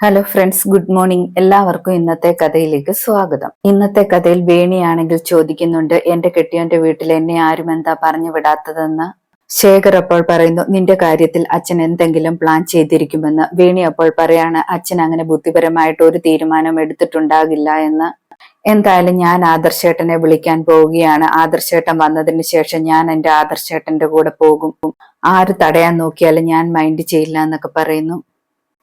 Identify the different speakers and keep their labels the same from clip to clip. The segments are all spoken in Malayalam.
Speaker 1: ഹലോ ഫ്രണ്ട്സ് ഗുഡ് മോർണിംഗ് എല്ലാവർക്കും ഇന്നത്തെ കഥയിലേക്ക് സ്വാഗതം. ഇന്നത്തെ കഥയിൽ വേണിയാണെങ്കിൽ ചോദിക്കുന്നുണ്ട് എന്റെ കെട്ടിയോന്റെ വീട്ടിൽ എന്നെ ആരും എന്താ പറഞ്ഞു വിടാത്തതെന്ന്? ശേഖർ അപ്പോൾ പറയുന്നു നിന്റെ കാര്യത്തിൽ അച്ഛൻ എന്തെങ്കിലും പ്ലാൻ ചെയ്തിരിക്കുമെന്ന്. വേണി അപ്പോൾ പറയാണ് അച്ഛൻ അങ്ങനെ ബുദ്ധിപരമായിട്ട് ഒരു തീരുമാനം എടുത്തിട്ടുണ്ടാകില്ല എന്ന്. എന്തായാലും ഞാൻ ആദർശേട്ടനെ വിളിക്കാൻ പോവുകയാണ്. ആദർശേട്ടൻ വന്നതിന് ശേഷം ഞാൻ എന്റെ ആദർശേട്ടന്റെ കൂടെ പോകും. ആര് തടയാൻ നോക്കിയാലും ഞാൻ മൈൻഡ് ചെയ്യില്ല എന്നൊക്കെ പറയുന്നു.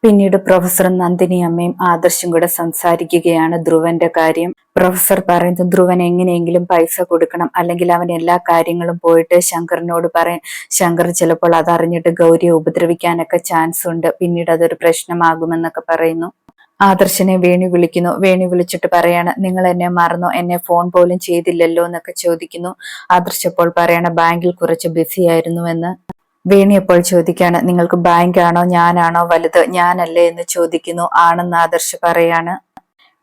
Speaker 1: പിന്നീട് പ്രൊഫസർ നന്ദിനി അമ്മയും ആദർശും കൂടെ സംസാരിക്കുകയാണ് ധ്രുവന്റെ കാര്യം. പ്രൊഫസർ പറയുന്നത് ധ്രുവൻ എങ്ങനെയെങ്കിലും പൈസ കൊടുക്കണം. അല്ലെങ്കിൽ അവൻ എല്ലാ കാര്യങ്ങളും പോയിട്ട് ശങ്കറിനോട് പറയും. ശങ്കർ ചിലപ്പോൾ അതറിഞ്ഞിട്ട് ഗൗരിയെ ഉപദ്രവിക്കാനൊക്കെ ചാൻസ് ഉണ്ട്. പിന്നീട് അതൊരു പ്രശ്നമാകുമെന്നൊക്കെ പറയുന്നു. ആദർശനെ വേണി വിളിക്കുന്നു. വേണി വിളിച്ചിട്ട് പറയാണ് നിങ്ങൾ എന്നെ മറന്നു? എന്നെ ഫോൺ പോലും ചെയ്തില്ലല്ലോ? എന്നൊക്കെ ചോദിക്കുന്നു. ആദർശപ്പോൾ പറയണ ബാങ്കിൽ കുറച്ച് ബിസി ആയിരുന്നുവെന്ന്. വേണി അപ്പോൾ ചോദിക്കാണ് നിങ്ങൾക്ക് ബാങ്കാണോ ഞാനാണോ വലുത്? ഞാനല്ലേ എന്ന് ചോദിക്കുന്നു. ആണെന്ന് ആദർശ് പറയാണ്.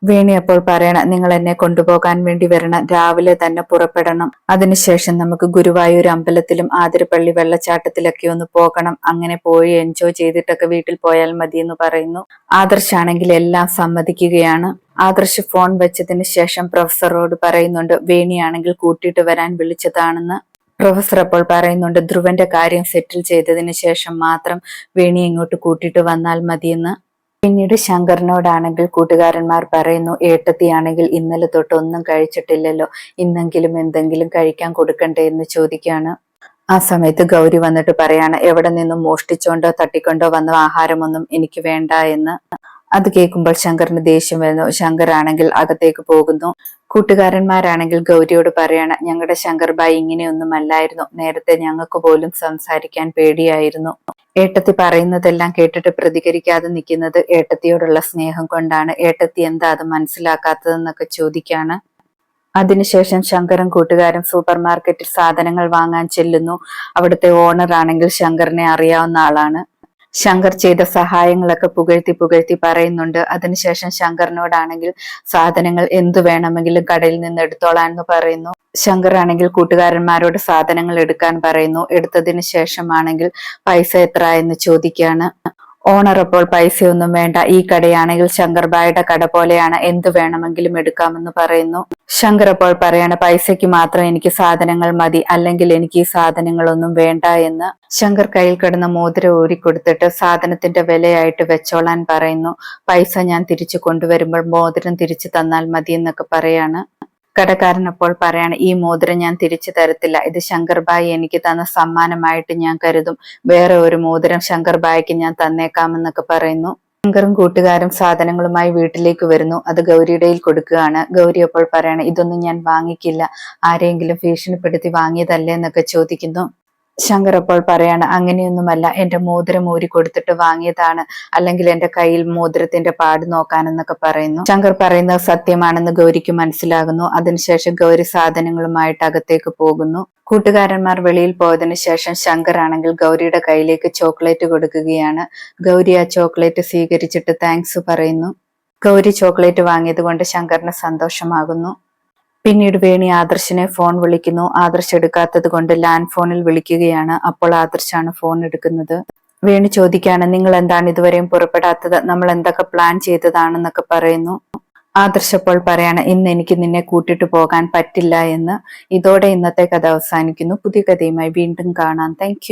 Speaker 1: വേണി അപ്പോൾ പറയണം നിങ്ങൾ എന്നെ കൊണ്ടുപോകാൻ വേണ്ടി വരണം. രാവിലെ തന്നെ പുറപ്പെടണം. അതിനുശേഷം നമുക്ക് ഗുരുവായൂർ അമ്പലത്തിലും ആതിരപ്പള്ളി വെള്ളച്ചാട്ടത്തിലൊക്കെ ഒന്ന് പോകണം. അങ്ങനെ പോയി എൻജോയ് ചെയ്തിട്ടൊക്കെ വീട്ടിൽ പോയാൽ മതി എന്ന് പറയുന്നു ആദർശാണെങ്കിൽ എല്ലാം സമ്മതിക്കുകയാണ്. ആദർശ് ഫോൺ വെച്ചതിന് ശേഷം പ്രൊഫസറോട് പറയുന്നുണ്ട് വേണിയാണെങ്കിൽ കൂട്ടിയിട്ട് വരാൻ വിളിച്ചതാണെന്ന്. പ്രൊഫസർ അപ്പോൾ പറയുന്നുണ്ട് ധ്രുവന്റെ കാര്യം സെറ്റിൽ ചെയ്തതിന് ശേഷം മാത്രം വേണി ഇങ്ങോട്ട് കൂട്ടിയിട്ട് വന്നാൽ മതിയെന്ന്. പിന്നീട് ശങ്കറിനോടാണെങ്കിൽ കൂട്ടുകാരന്മാർ പറയുന്നു ഏട്ടത്തിയാണെങ്കിൽ ഇന്നലെ തൊട്ട് ഒന്നും കഴിച്ചിട്ടില്ലല്ലോ ഇന്നെങ്കിലും എന്തെങ്കിലും കഴിക്കാൻ കൊടുക്കണ്ടേ എന്ന് ചോദിക്കാണ് ആ സമയത്ത് ഗൗരി വന്നിട്ട് പറയാണ് എവിടെ നിന്നും മോഷ്ടിച്ചോണ്ടോ തട്ടിക്കൊണ്ടോ വന്ന ആഹാരമൊന്നും എനിക്ക് വേണ്ട എന്ന്. അത് കേൾക്കുമ്പോൾ ശങ്കറിന് ദേഷ്യം വരുന്നു. ശങ്കർ ആണെങ്കിൽ അകത്തേക്ക് പോകുന്നു. കൂട്ടുകാരന്മാരാണെങ്കിൽ ഗൗരിയോട് പറയാണ് ഞങ്ങളുടെ ശങ്കർ ബായി ഇങ്ങനെയൊന്നും അല്ലായിരുന്നു നേരത്തെ ഞങ്ങൾക്ക് പോലും സംസാരിക്കാൻ പേടിയായിരുന്നു. ഏട്ടത്തി പറയുന്നതെല്ലാം കേട്ടിട്ട് പ്രതികരിക്കാതെ നിൽക്കുന്നത് ഏട്ടത്തിയോടുള്ള സ്നേഹം കൊണ്ടാണ്. ഏട്ടത്തി എന്താ അത് മനസ്സിലാക്കാത്തതെന്നൊക്കെ ചോദിക്കാണ്. അതിനുശേഷം ശങ്കറും കൂട്ടുകാരും സൂപ്പർ മാർക്കറ്റിൽ സാധനങ്ങൾ വാങ്ങാൻ ചെല്ലുന്നു. അവിടുത്തെ ഓണർ ആണെങ്കിൽ ശങ്കറിനെ അറിയാവുന്ന ആളാണ്. ശങ്കർ ചെയ്ത സഹായങ്ങളൊക്കെ പുകഴ്ത്തി പുകഴ്ത്തി പറയുന്നുണ്ട്. അതിനുശേഷം ശങ്കറിനോടാണെങ്കിൽ സാധനങ്ങൾ എന്തു വേണമെങ്കിലും കടയിൽ നിന്ന് എടുത്തോളാൻ എന്ന് പറയുന്നു. ശങ്കർ ആണെങ്കിൽ കൂട്ടുകാരന്മാരോട് സാധനങ്ങൾ എടുക്കാൻ പറയുന്നു. എടുത്തതിന് ശേഷമാണെങ്കിൽ പൈസ എത്ര എന്ന് ചോദിക്കുകയാണ് ഓണർ അപ്പോൾ പൈസയൊന്നും വേണ്ട. ഈ കടയാണെങ്കിൽ ശങ്കർബായുടെ കട പോലെയാണ്. എന്തു വേണമെങ്കിലും എടുക്കാമെന്ന് പറയുന്നു. ശങ്കർ അപ്പോൾ പറയാണ് പൈസയ്ക്ക് മാത്രം എനിക്ക് സാധനങ്ങൾ മതി. അല്ലെങ്കിൽ എനിക്ക് ഈ സാധനങ്ങളൊന്നും വേണ്ട എന്ന്. ശങ്കർ കയ്യിൽ കിടന്ന മോതിരം ഊരിക്കൊടുത്തിട്ട് സാധനത്തിന്റെ വിലയായിട്ട് വെച്ചോളാൻ പറയുന്നു. പൈസ ഞാൻ തിരിച്ചു കൊണ്ടുവരുമ്പോൾ മോതിരം തിരിച്ചു തന്നാൽ മതി എന്നൊക്കെ പറയാണ്. കടക്കാരൻ അപ്പോൾ പറയാണ് ഈ മോതിരം ഞാൻ തിരിച്ചു തരത്തില്ല. ഇത് ശങ്കർബായി എനിക്ക് തന്ന സമ്മാനമായിട്ട് ഞാൻ കരുതും. വേറെ ഒരു മോതിരം ശങ്കർബായിക്ക് ഞാൻ തന്നേക്കാമെന്നൊക്കെ പറയുന്നു. ശങ്കറും കൂട്ടുകാരും സാധനങ്ങളുമായി വീട്ടിലേക്ക് വരുന്നു. അത് ഗൗരിയുടെയിൽ കൊടുക്കുകയാണ്. ഗൗരി അപ്പോൾ പറയാണ് ഇതൊന്നും ഞാൻ വാങ്ങിക്കില്ല. ആരെങ്കിലും ഭീഷണിപ്പെടുത്തി വാങ്ങിയതല്ലേ? എന്നൊക്കെ ചോദിക്കുന്നു. ശങ്കർ അപ്പോൾ പറയാണ് അങ്ങനെയൊന്നുമല്ല. എന്റെ മോതിരം ഊരി കൊടുത്തിട്ട് വാങ്ങിയതാണ്. അല്ലെങ്കിൽ എന്റെ കയ്യിൽ മോതിരത്തിന്റെ പാട് നോക്കാനെന്നൊക്കെ പറയുന്നു. ശങ്കർ പറയുന്നത് സത്യമാണെന്ന് ഗൗരിക്ക് മനസ്സിലാകുന്നു. അതിനുശേഷം ഗൗരി സാധനങ്ങളുമായിട്ട് അകത്തേക്ക് പോകുന്നു. കൂട്ടുകാരന്മാർ വെളിയിൽ പോയതിനു ശേഷം ശങ്കർ ആണെങ്കിൽ ഗൗരിയുടെ കയ്യിലേക്ക് ചോക്ലേറ്റ് കൊടുക്കുകയാണ്. ഗൗരി ആ ചോക്ലേറ്റ് സ്വീകരിച്ചിട്ട് താങ്ക്സ് പറയുന്നു. ഗൗരി ചോക്ലേറ്റ് വാങ്ങിയത് കൊണ്ട് ശങ്കറിന് സന്തോഷമാകുന്നു. പിന്നീട് വേണി ആദർശിനെ ഫോൺ വിളിക്കുന്നു. ആദർശ് എടുക്കാത്തത് കൊണ്ട് ലാൻഡ് ഫോണിൽ വിളിക്കുകയാണ്. അപ്പോൾ ആദർശാണ് ഫോൺ എടുക്കുന്നത്. വേണി ചോദിക്കാണ് നിങ്ങൾ എന്താണ് ഇതുവരെയും പുറപ്പെടാത്തത്? നമ്മൾ എന്തൊക്കെ പ്ലാൻ ചെയ്തതാണെന്നൊക്കെ പറയുന്നു. ആദർശ് അപ്പോൾ പറയാണ് ഇന്ന് എനിക്ക് നിന്നെ കൂട്ടിട്ട് പോകാൻ പറ്റില്ല എന്ന്. ഇതോടെ ഇന്നത്തെ കഥ അവസാനിക്കുന്നു. പുതിയ കഥയുമായി വീണ്ടും കാണാം. താങ്ക്